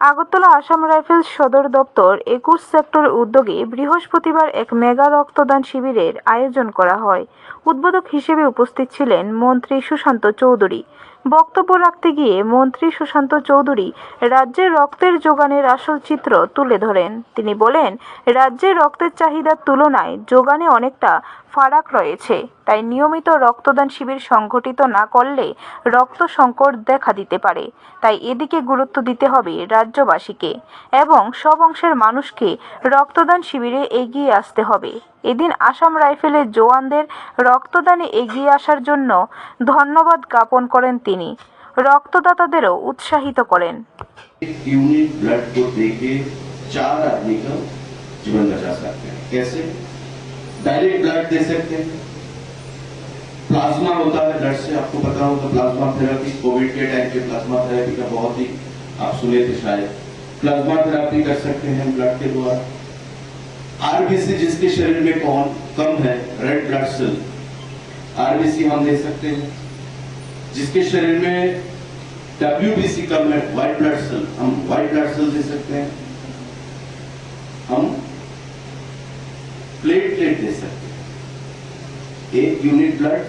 Agartala Assam rifles সদর দপ্তর একুশ সেক্টর উদ্যোগে বৃহস্পতিবার এক মেগা রক্তদান শিবিরের আয়োজন করা হয়। উদ্বোধক হিসেবে উপস্থিত ছিলেন মন্ত্রী সুশান্ত চৌধুরী। বক্তব্য রাখতে গিয়ে মন্ত্রী সুশান্ত চৌধুরী রাজ্যের রক্তের যোগানের আসল চিত্র তুলে ধরেন। তিনি বলেন, রাজ্যে রক্তের চাহিদার তুলনায় যোগানে অনেকটা ফারাক রয়েছে। তাই নিয়মিত রক্তদান শিবির সংগঠিত না করলে রক্ত সংকট দেখা দিতে পারে তাই এদিকে গুরুত্ব দিতে হবে রাজ্যবাসীকে এবং সব অংশের মানুষকে রক্তদান শিবিরে এগিয়ে আসতে হবে এদিন আসাম রাইফেলের জওয়ানদের রক্তদানে এগিয়ে আসার জন্য ধন্যবাদ জ্ঞাপন করেন তিনি রক্তদাতাদেরও উৎসাহিত করেন एक यूनिट ब्लड को देके चार आदमी का जीवन बचा सकते हैं कैसे डायरेक्ट ब्लड दे सकते हैं प्लाज्मा होता है, ब्लड से आपको पता होगा प्लाज्मा थेरेपी कोविड के टाइम पे प्लाज्मा थेरेपी का बहुत ही आप सुने थे शायद। प्लाज्मा थेरेपी कर सकते हैं ब्लड के द्वारा। आरबीसी जिसके शरीर में कौन, कम है रेड ब्लड सेल आरबीसी हम दे सकते हैं। जिसके शरीर में डब्ल्यूबीसी कम है व्हाइट ब्लड सेल हम व्हाइट ब्लड सेल दे सकते हैं। हम प्लेटलेट दे सकते हैं। एक यूनिट ब्लड